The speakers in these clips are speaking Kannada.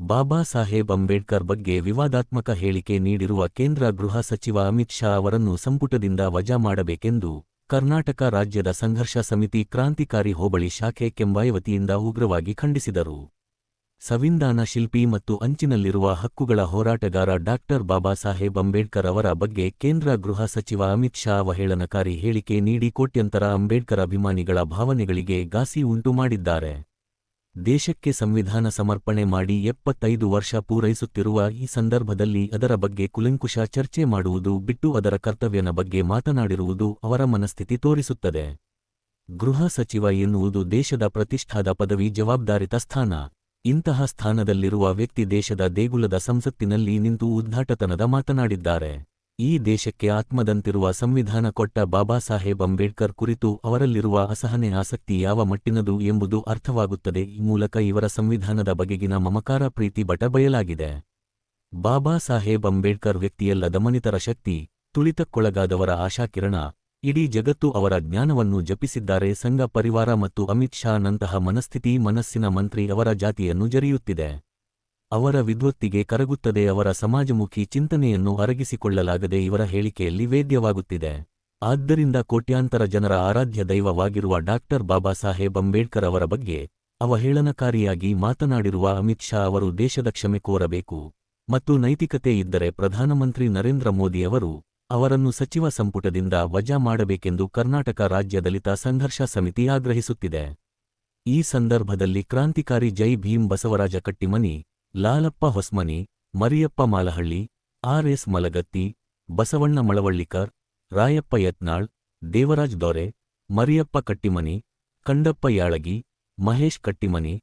ಬಾಬಾ ಸಾಹೇಬ್ ಅಂಬೇಡ್ಕರ್ ಬಗ್ಗೆ ವಿವಾದಾತ್ಮಕ ಹೇಳಿಕೆ ನೀಡಿರುವ ಕೇಂದ್ರ ಗೃಹ ಸಚಿವ ಅಮಿತ್ ಶಾ ಅವರನ್ನು ಸಂಪುಟದಿಂದ ವಜಾ ಮಾಡಬೇಕೆಂದು ಕರ್ನಾಟಕ ರಾಜ್ಯದ ಸಂಘರ್ಷ ಸಮಿತಿ ಕ್ರಾಂತಿಕಾರಿ ಹೋಬಳಿ ಶಾಖೆ ಕೆಂಬಾಯವತಿಯಿಂದ ಉಗ್ರವಾಗಿ ಖಂಡಿಸಿದರು. ಸಂವಿಧಾನ ಶಿಲ್ಪಿ ಮತ್ತು ಅಂಚಿನಲ್ಲಿರುವ ಹಕ್ಕುಗಳ ಹೋರಾಟಗಾರ ಡಾಕ್ಟರ್ ಬಾಬಾ ಸಾಹೇಬ್ ಅಂಬೇಡ್ಕರ್ ಅವರ ಬಗ್ಗೆ ಕೇಂದ್ರ ಗೃಹ ಸಚಿವ ಅಮಿತ್ ಶಾ ಅವಹೇಳನಕಾರಿ ಹೇಳಿಕೆ ನೀಡಿ ಕೋಟ್ಯಂತರ ಅಂಬೇಡ್ಕರ್ ಅಭಿಮಾನಿಗಳ ಭಾವನೆಗಳಿಗೆ ಘಾಸಿ ಉಂಟು ಮಾಡಿದ್ದಾರೆ. ದೇಶಕ್ಕೆ ಸಂವಿಧಾನ ಸಮರ್ಪಣೆ ಮಾಡಿ ಎಪ್ಪತ್ತೈದು ವರ್ಷ ಪೂರೈಸುತ್ತಿರುವ ಈ ಸಂದರ್ಭದಲ್ಲಿ ಅದರ ಬಗ್ಗೆ ಕುಲಂಕುಷ ಚರ್ಚೆ ಮಾಡುವುದು ಬಿಟ್ಟು ಅದರ ಕರ್ತವ್ಯನ ಬಗ್ಗೆ ಮಾತನಾಡಿರುವುದು ಅವರ ಮನಸ್ಥಿತಿ ತೋರಿಸುತ್ತದೆ. ಗೃಹ ಸಚಿವ ಎನ್ನುವುದು ದೇಶದ ಪ್ರತಿಷ್ಠಾದ ಪದವಿ ಜವಾಬ್ದಾರಿತ ಸ್ಥಾನ. ಇಂತಹ ಸ್ಥಾನದಲ್ಲಿರುವ ವ್ಯಕ್ತಿ ದೇಶದ ದೇಗುಲದ ಸಂಸತ್ತಿನಲ್ಲಿ ನಿಂತು ಉದ್ಘಾಟತನದ ಮಾತನಾಡಿದ್ದಾರೆ. ಈ ದೇಶಕ್ಕೆ ಆತ್ಮದಂತಿರುವ ಸಂವಿಧಾನ ಕೊಟ್ಟ ಬಾಬಾ ಸಾಹೇಬ್ ಅಂಬೇಡ್ಕರ್ ಕುರಿತು ಅವರಲ್ಲಿರುವ ಅಸಹನೆ ಆಸಕ್ತಿ ಯಾವ ಮಟ್ಟಿನದು ಎಂಬುದು ಅರ್ಥವಾಗುತ್ತದೆ. ಈ ಮೂಲಕ ಇವರ ಸಂವಿಧಾನದ ಬಗೆಗಿನ ಮಮಕಾರ ಪ್ರೀತಿ ಬಟ ಬಯಲಾಗಿದೆ ಬಾಬಾ ಸಾಹೇಬ್ ಅಂಬೇಡ್ಕರ್ ವ್ಯಕ್ತಿಯಲ್ಲ ದಮನಿತರ ಶಕ್ತಿ, ತುಳಿತಕ್ಕೊಳಗಾದವರ ಆಶಾಕಿರಣ, ಇಡೀ ಜಗತ್ತು ಅವರ ಜ್ಞಾನವನ್ನು ಜಪಿಸಿದ್ದಾರೆ. ಸಂಘ, ಪರಿವಾರ ಮತ್ತು ಅಮಿತ್ ಶಾ ನಂತಹ ಮನಸ್ಥಿತಿ, ಮನಸ್ಸಿನ ಮಂತ್ರಿ ಅವರ ಜಾತಿಯನ್ನು ಜರಿಯುತ್ತಿದೆ. ಅವರ ವಿದ್ವತ್ತಿಗೆ ಕರಗುತ್ತದೆ ಅವರ ಸಮಾಜಮುಖಿ ಚಿಂತನೆಯನ್ನು ಅರಗಿಸಿಕೊಳ್ಳಲಾಗದೆ ಇವರ ಹೇಳಿಕೆಯಲ್ಲಿ ವೇದ್ಯವಾಗುತ್ತಿದೆ. ಆದ್ದರಿಂದ ಕೋಟ್ಯಾಂತರ ಜನರ ಆರಾಧ್ಯ ದೈವವಾಗಿರುವ ಡಾಕ್ಟರ್ ಬಾಬಾ ಸಾಹೇಬ್ ಅಂಬೇಡ್ಕರ್ ಅವರ ಬಗ್ಗೆ ಅವಹೇಳನಕಾರಿಯಾಗಿ ಮಾತನಾಡಿರುವ ಅಮಿತ್ ಶಾ ಅವರು ದೇಶದ ಕ್ಷಮೆ ಕೋರಬೇಕು ಮತ್ತು ನೈತಿಕತೆ ಇದ್ದರೆ ಪ್ರಧಾನಮಂತ್ರಿ ನರೇಂದ್ರ ಮೋದಿ ಅವರು ಅವರನ್ನು ಸಚಿವ ಸಂಪುಟದಿಂದ ವಜಾ ಮಾಡಬೇಕೆಂದು ಕರ್ನಾಟಕ ರಾಜ್ಯ ದಲಿತ ಸಂಘರ್ಷ ಸಮಿತಿ ಆಗ್ರಹಿಸುತ್ತಿದೆ. ಈ ಸಂದರ್ಭದಲ್ಲಿ ಕ್ರಾಂತಿಕಾರಿ Jai Bhim Basavaraja Kattimani Lalappa Hosmani, Mariyappa Malahalli, R S Malagatti, Basavanna Malavallikar, Rayappa Yatnal, Devaraj Dore, Mariyappa Kattimani, Kandappa Yalagi, Mahesh Kattimani,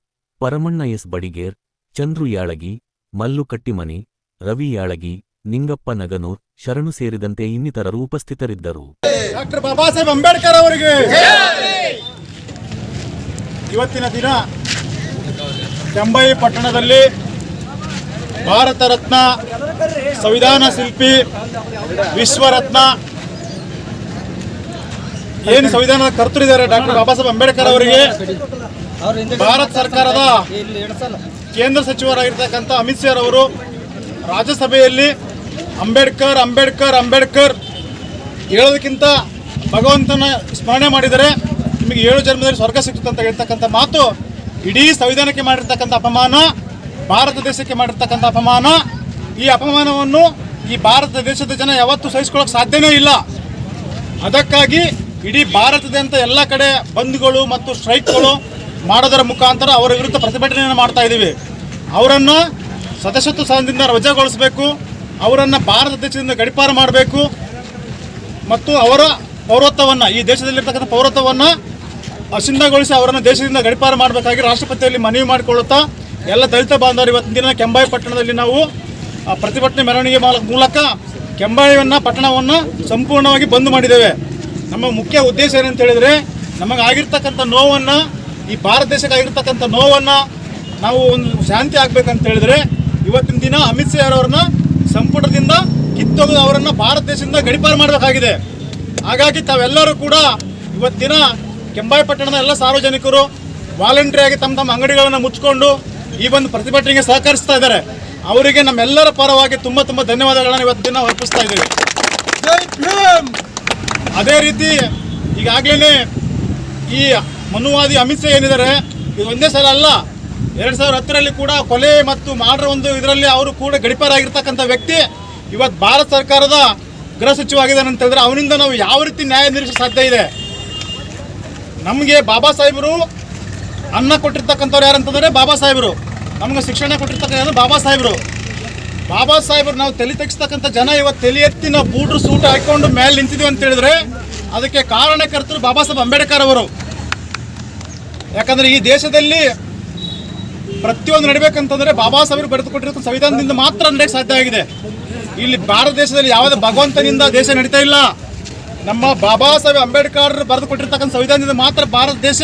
Paramanna S Badiger, Chandru Yalagi, Mallu Kattimani, Ravi Yalagi, Ningappa Naganur, Sharanu ಸೇರಿದಂತೆ ಇನ್ನಿತರರು ಉಪಸ್ಥಿತರಿದ್ದರು. ಡಾಕ್ಟರ್ ಬಾಬಾ ಸಾಹೇಬ್ ಅಂಬೇಡ್ಕರ್ ಅವರಿಗೆ ಇವತ್ತಿನ ದಿನ ಕೆಂಬೈ ಪಟ್ಟಣದಲ್ಲಿ ಭಾರತ ರತ್ನ, ಸಂವಿಧಾನ ಶಿಲ್ಪಿ, ವಿಶ್ವರತ್ನ. ಏನು ಸಂವಿಧಾನದ ಕರ್ತರಿದ್ದಾರೆ ಡಾಕ್ಟರ್ ಬಾಬಾ ಸಾಹೇಬ್ ಅಂಬೇಡ್ಕರ್ ಅವರಿಗೆ? ಭಾರತ ಸರ್ಕಾರದ ಕೇಂದ್ರ ಸಚಿವರಾಗಿರ್ತಕ್ಕಂಥ ಅಮಿತ್ ಶಾ ಅವರು ರಾಜ್ಯಸಭೆಯಲ್ಲಿ ಅಂಬೇಡ್ಕರ್ ಅಂಬೇಡ್ಕರ್ ಅಂಬೇಡ್ಕರ್ ಹೇಳೋದಕ್ಕಿಂತ ಭಗವಂತನ ಸ್ಮರಣೆ ಮಾಡಿದರೆ ನಿಮಗೆ ಏಳು ಜನ್ಮದಲ್ಲಿ ಸ್ವರ್ಗ ಸಿಗ್ತದೆ ಅಂತ ಹೇಳ್ತಕ್ಕಂಥ ಮಾತು ಇಡೀ ಸಂವಿಧಾನಕ್ಕೆ ಮಾಡಿರ್ತಕ್ಕಂಥ ಅಪಮಾನ. ಭಾರತ ದೇಶಕ್ಕೆ ಮಾಡಿರ್ತಕ್ಕಂಥ ಅಪಮಾನ, ಈ ಅಪಮಾನವನ್ನು ಈ ಭಾರತ ದೇಶದ ಜನ ಯಾವತ್ತೂ ಸಹಿಸ್ಕೊಳ್ಳೋಕೆ ಸಾಧ್ಯನೇ ಇಲ್ಲ. ಅದಕ್ಕಾಗಿ ಇಡೀ ಭಾರತದಂಥ ಎಲ್ಲ ಕಡೆ ಬಂದ್ಗಳು ಮತ್ತು ಸ್ಟ್ರೈಕ್ಗಳು ಮಾಡೋದರ ಮುಖಾಂತರ ಅವರ ವಿರುದ್ಧ ಪ್ರತಿಭಟನೆಯನ್ನು ಮಾಡ್ತಾ ಇದ್ದೀವಿ. ಅವರನ್ನು ಸದಸ್ಯತ್ವ ಸ್ಥಾನದಿಂದ ರಜಾಗೊಳಿಸಬೇಕು, ಅವರನ್ನು ಭಾರತ ದೇಶದಿಂದ ಗಡಿಪಾರು ಮಾಡಬೇಕು ಮತ್ತು ಅವರ ಪೌರತ್ವವನ್ನು, ಈ ದೇಶದಲ್ಲಿರ್ತಕ್ಕಂಥ ಪೌರತ್ವವನ್ನು ಅಸಿಂದಗೊಳಿಸಿ ಅವರನ್ನು ದೇಶದಿಂದ ಗಡಿಪಾರು ಮಾಡಬೇಕಾಗಿ ರಾಷ್ಟ್ರಪತಿಯಲ್ಲಿ ಮನವಿ ಮಾಡಿಕೊಳ್ಳುತ್ತಾ ಎಲ್ಲ ದಲಿತ ಬಾಂಧವರು ಇವತ್ತಿನ ದಿನ ಕೆಂಬಾಯಿ ಪಟ್ಟಣದಲ್ಲಿ ನಾವು ಪ್ರತಿಭಟನೆ ಮೆರವಣಿಗೆ ಮಾಲ- ಮೂಲಕ ಕೆಂಬಾಯಿಯನ್ನು, ಪಟ್ಟಣವನ್ನು ಸಂಪೂರ್ಣವಾಗಿ ಬಂದ್ ಮಾಡಿದ್ದೇವೆ. ನಮ್ಮ ಮುಖ್ಯ ಉದ್ದೇಶ ಏನಂತ ಹೇಳಿದರೆ, ನಮಗಾಗಿರ್ತಕ್ಕಂಥ ನೋವನ್ನು, ಈ ಭಾರತ ದೇಶಕ್ಕೆ ಆಗಿರ್ತಕ್ಕಂಥ ನೋವನ್ನು ನಾವು ಒಂದು ಶಾಂತಿ ಆಗ್ಬೇಕಂತ ಹೇಳಿದ್ರೆ, ಇವತ್ತಿನ ದಿನ ಅಮಿತ್ ಶಾ ಅವರನ್ನ ಸಂಪುಟದಿಂದ ಕಿತ್ತೊಗೆದು ಅವರನ್ನು ಭಾರತ ದೇಶದಿಂದ ಗಡಿಪಾರು ಮಾಡಬೇಕಾಗಿದೆ. ಹಾಗಾಗಿ ತಾವೆಲ್ಲರೂ ಕೂಡ ಇವತ್ತಿನ ಕೆಂಬಾಯಿ ಪಟ್ಟಣದ ಎಲ್ಲ ಸಾರ್ವಜನಿಕರು ವಾಲಂಟ್ರಿಯಾಗಿ ತಮ್ಮ ತಮ್ಮ ಅಂಗಡಿಗಳನ್ನು ಮುಚ್ಕೊಂಡು ಈ ಒಂದು ಪ್ರತಿಭಟನೆಗೆ ಸಹಕರಿಸ್ತಾ ಇದ್ದಾರೆ. ಅವರಿಗೆ ನಮ್ಮೆಲ್ಲರ ಪರವಾಗಿ ತುಂಬ ತುಂಬ ಧನ್ಯವಾದಗಳನ್ನು ಇವತ್ತಿನ ದಿನ ಅರ್ಪಿಸ್ತಾ ಇದ್ದೀವಿ. ಅದೇ ರೀತಿ ಈಗಾಗಲೇ ಈ ಮನುವಾದಿ ಅಮಿತ್ ಶಾ ಏನಿದ್ದಾರೆ ಇದು ಒಂದೇ ಸಲ ಅಲ್ಲ ಎರಡು ಸಾವಿರ ಹತ್ತರಲ್ಲಿ ಕೂಡ ಕೊಲೆ ಮತ್ತು ಮಾಡ್ರ ಒಂದು ಇದರಲ್ಲಿ ಅವರು ಕೂಡ ಗಡಿಪಾರಾಗಿರ್ತಕ್ಕಂಥ ವ್ಯಕ್ತಿ. ಇವತ್ತು ಭಾರತ ಸರ್ಕಾರದ ಗೃಹ ಸಚಿವ ಆಗಿದ್ದಾನೆ ಅಂತ ಹೇಳಿದ್ರೆ ಅವನಿಂದ ನಾವು ಯಾವ ರೀತಿ ನ್ಯಾಯ ನಿರೀಕ್ಷೆ ಸಾಧ್ಯ ಇದೆ? ನಮಗೆ ಬಾಬಾ ಸಾಹೇಬರು ಅನ್ನ ಕೊಟ್ಟಿರ್ತಕ್ಕಂಥವ್ರು ಯಾರಂತಂದರೆ ಬಾಬಾ ಸಾಹೇಬರು. ನಮಗೆ ಶಿಕ್ಷಣ ಕೊಟ್ಟಿರ್ತಕ್ಕಂಥ ಬಾಬಾ ಸಾಹೇಬರು? ಬಾಬಾ ಸಾಹೇಬರು, ನಾವು ತಲೆ ತೆಗಿಸ್ತಕ್ಕಂಥ ಜನ ಇವತ್ತು ತಲೆ ಎತ್ತಿ ನಾವು ಬೂಟ್ರು ಸೂಟ್ ಹಾಕೊಂಡು ಮೇಲೆ ನಿಂತಿದ್ದೀವಿ ಅಂತ ಹೇಳಿದ್ರೆ ಅದಕ್ಕೆ ಕಾರಣಕರ್ತರು ಬಾಬಾ ಸಾಹೇಬ್ ಅಂಬೇಡ್ಕರ್ ಅವರು. ಯಾಕಂದ್ರೆ ಈ ದೇಶದಲ್ಲಿ ಪ್ರತಿಯೊಂದು ನಡಿಬೇಕಂತಂದ್ರೆ ಬಾಬಾ ಸಾಹೇಬರು ಬರೆದುಕೊಟ್ಟಿರೋ ಸಂವಿಧಾನದಿಂದ ಮಾತ್ರ ನಡೆಯಕ್ಕೆ ಸಾಧ್ಯ ಆಗಿದೆ. ಇಲ್ಲಿ ಭಾರತ ದೇಶದಲ್ಲಿ ಯಾವುದೇ ಭಗವಂತನಿಂದ ದೇಶ ನಡೀತಾ ಇಲ್ಲ. ನಮ್ಮ ಬಾಬಾ ಸಾಹೇಬ್ ಅಂಬೇಡ್ಕರ್ ಬರೆದುಕೊಟ್ಟಿರ್ತಕ್ಕಂಥ ಸಂವಿಧಾನದಿಂದ ಮಾತ್ರ ಭಾರತ ದೇಶ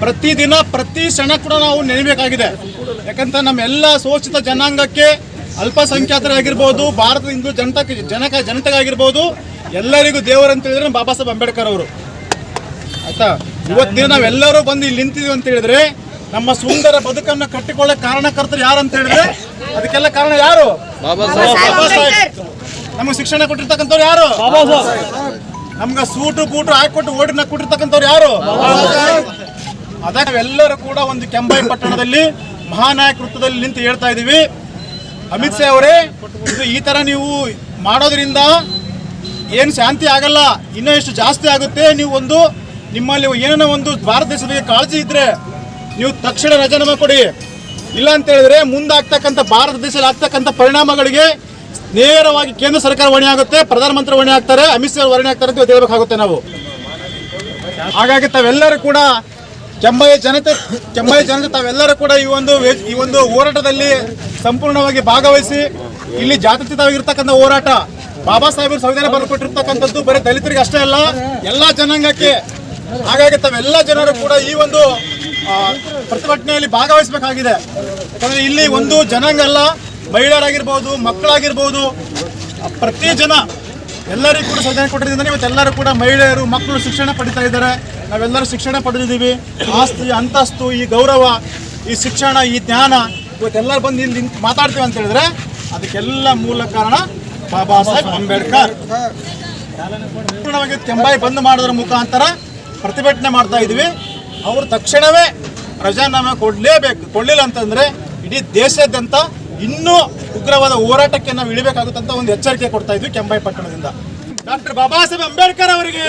ಪ್ರತಿದಿನ ಪ್ರತಿ ಕ್ಷಣ ಕೂಡ ನಾವು ನೆನೆಯಬೇಕಾಗಿದೆ ಯಾಕಂತ ನಮ್ಮೆಲ್ಲ ಶೋಷಿತ ಜನಾಂಗಕ್ಕೆ ಅಲ್ಪಸಂಖ್ಯಾತರಾಗಿರ್ಬೋದು ಭಾರತದ ಹಿಂದೂ ಜನತಕ್ಕೆ ಜನಕ ಜನತೆಗಾಗಿರ್ಬೋದು ಎಲ್ಲರಿಗೂ ದೇವರು ಅಂತ ಹೇಳಿದ್ರೆ ಬಾಬಾ ಸಾಹೇಬ್ ಅಂಬೇಡ್ಕರ್ ಅವರು. ಆಯ್ತಾ? ಇವತ್ತಿನ ನಾವೆಲ್ಲರೂ ಬಂದು ಇಲ್ಲಿ ನಿಂತಿದ್ದೀವಿ ಅಂತ ಹೇಳಿದ್ರೆ ನಮ್ಮ ಸುಂದರ ಬದುಕನ್ನು ಕಟ್ಟಿಕೊಳ್ಳೋ ಕಾರಣಕರ್ತರು ಯಾರು ಅಂತ ಹೇಳಿದ್ರೆ ಅದಕ್ಕೆಲ್ಲ ಕಾರಣ ಯಾರು? ಬಾಬಾ ಸಾಹೇಬ್. ನಮಗೆ ಶಿಕ್ಷಣ ಕೊಟ್ಟಿರ್ತಕ್ಕಂಥವ್ರು ಯಾರು? ನಮ್ಗೆ ಸೂಟು ಬೂಟು ಹಾಕೊಟ್ಟು ಓಡಿನ ಕೊಟ್ಟಿರ್ತಕ್ಕಂಥವ್ರು ಯಾರು? ಅದಕ್ಕೆ ನಾವೆಲ್ಲರೂ ಕೂಡ ಒಂದು ಕೆಂಬೈ ಪಟ್ಟಣದಲ್ಲಿ ಮಹಾನಾಯಕ ವೃತ್ತದಲ್ಲಿ ನಿಂತು ಹೇಳ್ತಾ ಇದ್ದೀವಿ. ಅಮಿತ್ ಶಾ ಅವರೇ, ಇದು ಈ ಥರ ನೀವು ಮಾಡೋದ್ರಿಂದ ಏನು ಶಾಂತಿ ಆಗಲ್ಲ ಇನ್ನೂ ಎಷ್ಟು ಜಾಸ್ತಿ ಆಗುತ್ತೆ. ನೀವು ಒಂದು ನಿಮ್ಮಲ್ಲಿ ಏನೋ ಒಂದು ಭಾರತ ದೇಶದ ಕಾಳಜಿ ಇದ್ದರೆ ನೀವು ತಕ್ಷಣ ರಾಜೀನಾಮೆ ಕೊಡಿ. ಇಲ್ಲ ಅಂತ ಹೇಳಿದ್ರೆ ಮುಂದಾಗ್ತಕ್ಕಂಥ ಭಾರತ ದೇಶದಲ್ಲಿ ಆಗ್ತಕ್ಕಂಥ ಪರಿಣಾಮಗಳಿಗೆ ನೇರವಾಗಿ ಕೇಂದ್ರ ಸರ್ಕಾರ ಹೊಣೆ ಆಗುತ್ತೆ, ಪ್ರಧಾನಮಂತ್ರಿ ಹೊಣೆ ಆಗ್ತಾರೆ, ಅಮಿತ್ ಶಾ ಹೊಣೆ ಆಗ್ತಾರೆ ಅಂತ ಹೇಳ್ಬೇಕಾಗುತ್ತೆ ನಾವು. ಹಾಗಾಗಿ ತಾವೆಲ್ಲರೂ ಕೂಡ ಕೆಂಬಾಯಿ ಜನತೆ ಕೆಂಬಾಯಿ ಜನತೆ ತಾವೆಲ್ಲರೂ ಕೂಡ ಈ ಒಂದು ಈ ಒಂದು ಹೋರಾಟದಲ್ಲಿ ಸಂಪೂರ್ಣವಾಗಿ ಭಾಗವಹಿಸಿ, ಇಲ್ಲಿ ಜಾತ್ಯತೀತವಾಗಿರ್ತಕ್ಕಂಥ ಹೋರಾಟ. ಬಾಬಾ ಸಾಹೇಬರು ಸಂವಿಧಾನ ಬರ್ಕೊಟ್ಟಿರ್ತಕ್ಕಂಥದ್ದು ಬರೀ ದಲಿತರಿಗೆ ಅಷ್ಟೇ ಅಲ್ಲ, ಎಲ್ಲ ಜನಾಂಗಕ್ಕೆ ಹಾಗಾಗಿ ತಾವೆಲ್ಲ ಜನರು ಕೂಡ ಈ ಒಂದು ಪ್ರತಿಭಟನೆಯಲ್ಲಿ ಭಾಗವಹಿಸಬೇಕಾಗಿದೆ. ಯಾಕಂದ್ರೆ ಇಲ್ಲಿ ಒಂದು ಜನಾಂಗ ಅಲ್ಲ, ಮಹಿಳೆಯರಾಗಿರ್ಬೋದು, ಮಕ್ಕಳಾಗಿರ್ಬೋದು, ಪ್ರತಿ ಜನ ಎಲ್ಲರಿಗೂ ಕೂಡ ಸಂವಿಧಾನ ಕೊಟ್ಟಿದ್ದರಿಂದ ಇವತ್ತೆಲ್ಲರೂ ಕೂಡ ಮಹಿಳೆಯರು, ಮಕ್ಕಳು ಶಿಕ್ಷಣ ಪಡಿತಾ ಇದ್ದಾರೆ. ನಾವೆಲ್ಲರೂ ಶಿಕ್ಷಣ ಪಡೆದಿದ್ದೀವಿ. ಆಸ್ತಿ, ಅಂತಸ್ತು, ಈ ಗೌರವ, ಈ ಶಿಕ್ಷಣ, ಈ ಜ್ಞಾನ ಇವತ್ತೆಲ್ಲರೂ ಬಂದು ಇಲ್ಲಿ ಮಾತಾಡ್ತೀವಿ ಅಂತ ಹೇಳಿದ್ರೆ ಅದಕ್ಕೆಲ್ಲ ಮೂಲ ಕಾರಣ ಬಾಬಾ ಸಾಹೇಬ್ ಅಂಬೇಡ್ಕರ್. ಸಂಪೂರ್ಣವಾಗಿ ಕೆಂಬಾಯಿ ಬಂದ್ ಮಾಡೋದ್ರ ಮುಖಾಂತರ ಪ್ರತಿಭಟನೆ ಮಾಡ್ತಾ ಇದೀವಿ ಅವರು ತಕ್ಷಣವೇ ರಜಾನಾಮೆ ಕೊಡಲೇಬೇಕು. ಕೊಡಲಿಲ್ಲ ಅಂತಂದ್ರೆ ಇಡೀ ದೇಶಾದ್ಯಂತ ಇನ್ನೂ ಉಗ್ರವಾದ ಹೋರಾಟಕ್ಕೆ ನಾವು ಇಳಿಬೇಕಾಗುತ್ತಂತ ಒಂದು ಎಚ್ಚರಿಕೆ ಕೊಡ್ತಾ ಇದ್ವಿ ಕೆಂಬಾಯಿ ಪಟ್ಟಣದಿಂದ. ಡಾಕ್ಟರ್ ಬಾಬಾ ಸಾಹೇಬ್ ಅಂಬೇಡ್ಕರ್ ಅವರಿಗೆ.